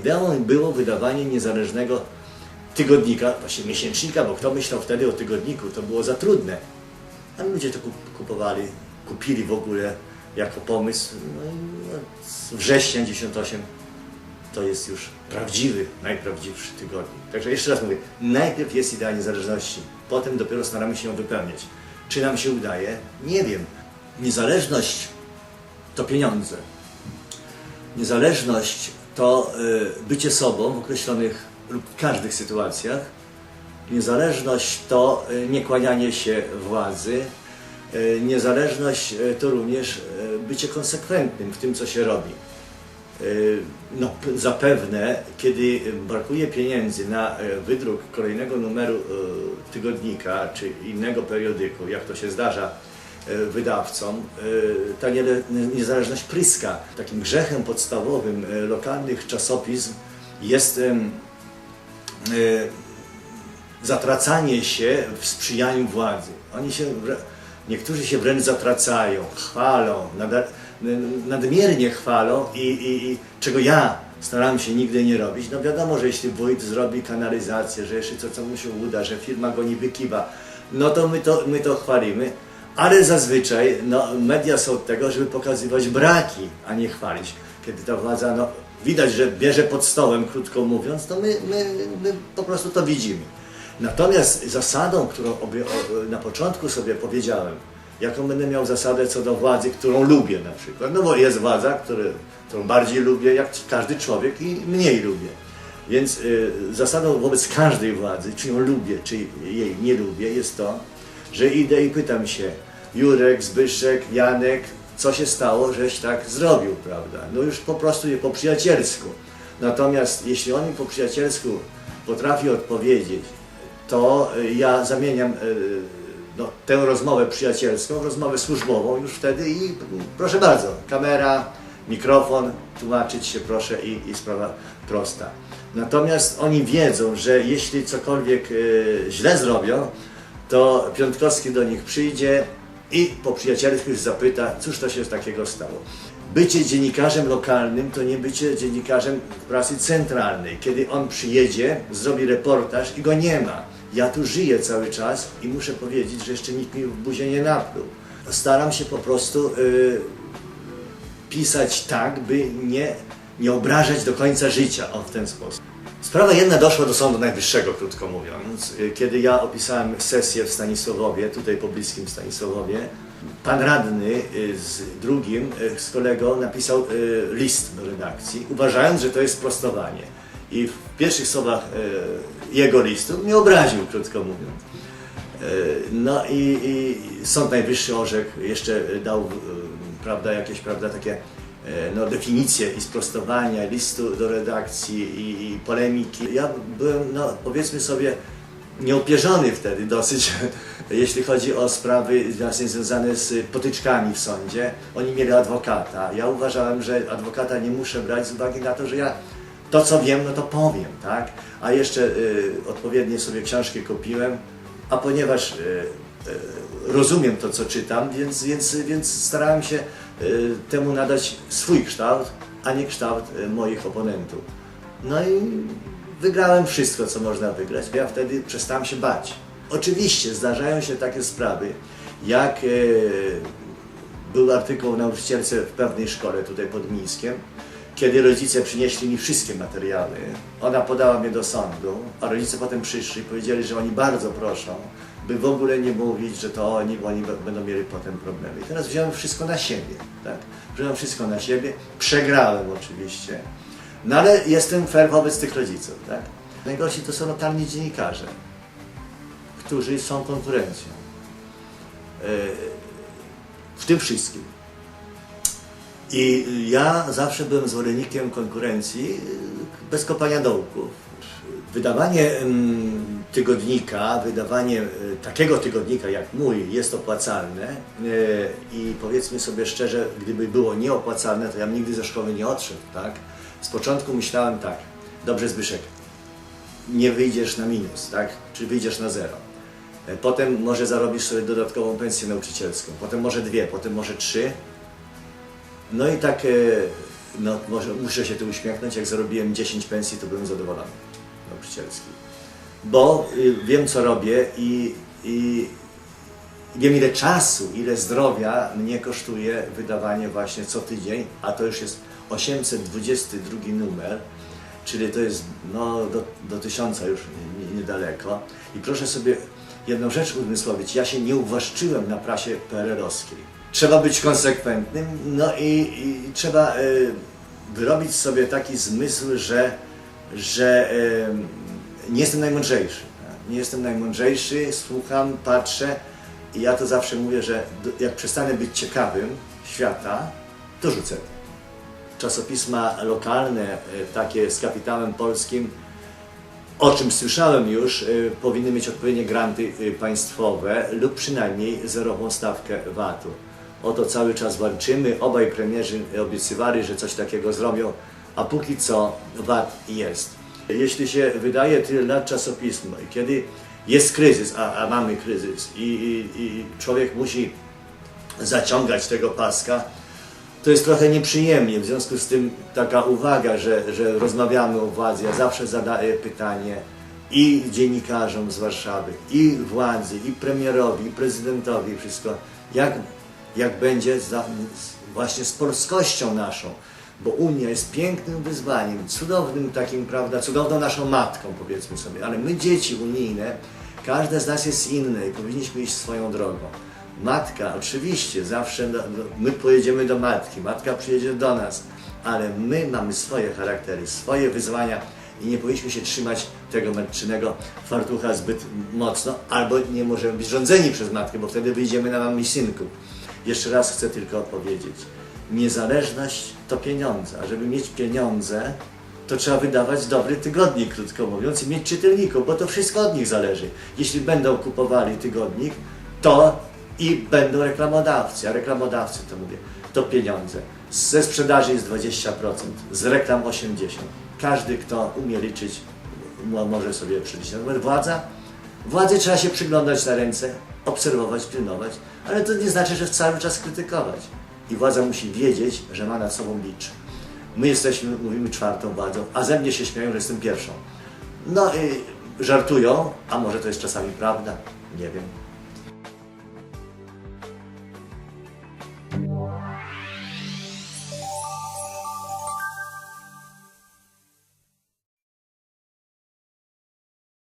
ideą było wydawanie niezależnego tygodnika, właśnie miesięcznika, bo kto myślał wtedy o tygodniku, to było za trudne. A ludzie to kup- kupowali, kupili w ogóle jako pomysł. No i od września 98 to jest już prawdziwy, najprawdziwszy tygodnik. Także jeszcze raz mówię, najpierw jest idea niezależności, potem dopiero staramy się ją wypełniać. Czy nam się udaje? Nie wiem. Niezależność to pieniądze. Niezależność to y, bycie sobą w określonych lub każdych sytuacjach. Niezależność to y, niekłanianie się władzy. Y, Niezależność to również bycie konsekwentnym w tym, co się robi. No, zapewne, kiedy brakuje pieniędzy na wydruk kolejnego numeru tygodnika czy innego periodyku, jak to się zdarza wydawcom, y, ta niezależność pryska. Takim grzechem podstawowym y, lokalnych czasopism jest zatracanie się w sprzyjaniu władzy. Oni się, niektórzy się wręcz zatracają, chwalą, nadmiernie chwalą i, i, i czego ja staram się nigdy nie robić. No wiadomo, że jeśli wójt zrobi kanalizację, że jeszcze co, co mu się uda, że firma go nie wykiwa, no to my to, my to chwalimy. Ale zazwyczaj no, media są od tego, żeby pokazywać braki, a nie chwalić. Kiedy ta władza, no, widać, że bierze pod stołem, krótko mówiąc, to my, my, my po prostu to widzimy. Natomiast zasadą, którą obie, na początku sobie powiedziałem, jaką będę miał zasadę co do władzy, którą lubię na przykład, no bo jest władza, który, którą bardziej lubię, jak każdy człowiek i mniej lubię. Więc y, zasadą wobec każdej władzy, czy ją lubię, czy jej nie lubię, jest to, że idę i pytam się, Jurek, Zbyszek, Janek, co się stało, żeś tak zrobił, prawda? No już po prostu je po przyjacielsku. Natomiast jeśli on mi po przyjacielsku potrafi odpowiedzieć, to y, ja zamieniam y, no, tę rozmowę przyjacielską w rozmowę służbową już wtedy i proszę bardzo, kamera, mikrofon, tłumaczyć się proszę i, i sprawa prosta. Natomiast oni wiedzą, że jeśli cokolwiek y, źle zrobią, to Piątkowski do nich przyjdzie i po przyjacielsku już zapyta, cóż to się takiego stało. Bycie dziennikarzem lokalnym to nie bycie dziennikarzem prasy centralnej. Kiedy on przyjedzie, zrobi reportaż i go nie ma. Ja tu żyję cały czas i muszę powiedzieć, że jeszcze nikt mi w buzie nie napluł. Staram się po prostu y, pisać tak, by nie, nie obrażać do końca życia, o w ten sposób. Sprawa jedna doszła do Sądu Najwyższego, krótko mówiąc. Y, Kiedy ja opisałem sesję w Stanisławowie, tutaj po bliskim Stanisławowie, pan radny y, z drugim, y, z kolegą napisał list do redakcji, uważając, że to jest sprostowanie. I w pierwszych słowach jego listu mnie obraził, krótko mówiąc. No i, i Sąd Najwyższy orzekł, jeszcze dał prawda, jakieś prawda, takie no, definicje i sprostowania listu do redakcji i, i polemiki. Ja byłem, no, powiedzmy sobie, nieopierzony wtedy dosyć, jeśli chodzi o sprawy właśnie związane z potyczkami w sądzie. Oni mieli adwokata. Ja uważałem, że adwokata nie muszę brać z uwagi na to, że ja to co wiem, no to powiem, tak? A jeszcze y, odpowiednie sobie książki kupiłem, a ponieważ y, rozumiem to, co czytam, więc, więc, więc starałem się y, temu nadać swój kształt, a nie kształt y, moich oponentów. No i wygrałem wszystko, co można wygrać. Ja wtedy przestałem się bać. Oczywiście zdarzają się takie sprawy, jak był artykuł o nauczycielce w pewnej szkole tutaj pod Mińskiem, kiedy rodzice przynieśli mi wszystkie materiały. Ona podała mnie do sądu, a rodzice potem przyszli i powiedzieli, że oni bardzo proszą, by w ogóle nie mówić, że to oni, bo oni będą mieli potem problemy. I teraz wziąłem wszystko na siebie, tak? Wziąłem wszystko na siebie, przegrałem oczywiście, no ale jestem fair wobec tych rodziców, tak? Najgorsi to są lokalni dziennikarze, którzy są konkurencją. E, W tym wszystkim. I ja zawsze byłem zwolennikiem konkurencji bez kopania dołków. Wydawanie mm, tygodnika, wydawanie y, takiego tygodnika jak mój jest opłacalne y, i powiedzmy sobie szczerze, gdyby było nieopłacalne, to ja bym nigdy ze szkoły nie odszedł, tak? Z początku myślałem tak, dobrze Zbyszek, nie wyjdziesz na minus, tak? Czy wyjdziesz na zero. E, Potem może zarobisz sobie dodatkową pensję nauczycielską, potem może dwie, potem może trzy, no i tak e, no może muszę się tu uśmiechnąć, jak zarobiłem 10 pensji, to byłem zadowolony nauczycielski. Bo y, wiem, co robię i, i wiem, ile czasu, ile zdrowia mnie kosztuje wydawanie właśnie co tydzień, a to już jest 822 numer, czyli to jest no, do, do tysiąca już nie- nie- niedaleko. I proszę sobie jedną rzecz uzmysłowić, ja się nie uwłaszczyłem na prasie PRL-owskiej. Trzeba być konsekwentnym, no i, i trzeba y, wyrobić sobie taki zmysł, że, że y, nie jestem najmądrzejszy. Nie jestem najmądrzejszy, słucham, patrzę i ja to zawsze mówię, że jak przestanę być ciekawym świata, to rzucę czasopisma lokalne, e, takie z kapitałem polskim, o czym słyszałem już, e, powinny mieć odpowiednie granty e, państwowe lub przynajmniej zerową stawkę VAT-u. O to cały czas walczymy. Obaj premierzy obiecywali, że coś takiego zrobią, a póki co VAT jest. Jeśli się wydaje tyle lat czasopismo i kiedy jest kryzys, a, a mamy kryzys i, i, i człowiek musi zaciągać tego paska, to jest trochę nieprzyjemnie. W związku z tym taka uwaga, że, że rozmawiamy o władzy. Ja zawsze zadaję pytanie i dziennikarzom z Warszawy, i władzy, i premierowi, i prezydentowi, wszystko, jak, jak będzie za, właśnie z polskością naszą. Bo Unia jest pięknym wyzwaniem, cudownym takim, prawda, cudowną naszą matką, powiedzmy sobie, ale my dzieci unijne, każde z nas jest inne i powinniśmy iść swoją drogą. Matka, oczywiście, zawsze do, do, my pojedziemy do matki, matka przyjedzie do nas, ale my mamy swoje charaktery, swoje wyzwania i nie powinniśmy się trzymać tego matczynego fartucha zbyt mocno, albo nie możemy być rządzeni przez matkę, bo wtedy wyjdziemy na mamy synków. Jeszcze raz chcę tylko powiedzieć, niezależność to pieniądze, a żeby mieć pieniądze, to trzeba wydawać dobry tygodnik, krótko mówiąc, i mieć czytelników, bo to wszystko od nich zależy. Jeśli będą kupowali tygodnik, to i będą reklamodawcy, a reklamodawcy to mówię, to pieniądze. Ze sprzedaży jest 20%, z reklam 80%. Każdy, kto umie liczyć, mo- może sobie przyliczyć. Natomiast władza, władzy trzeba się przyglądać na ręce, obserwować, pilnować, ale to nie znaczy, że cały czas krytykować. I władza musi wiedzieć, że ma nad sobą bicz. My jesteśmy, mówimy, czwartą władzą, a ze mnie się śmieją, że jestem pierwszą. No i żartują, a może to jest czasami prawda, nie wiem.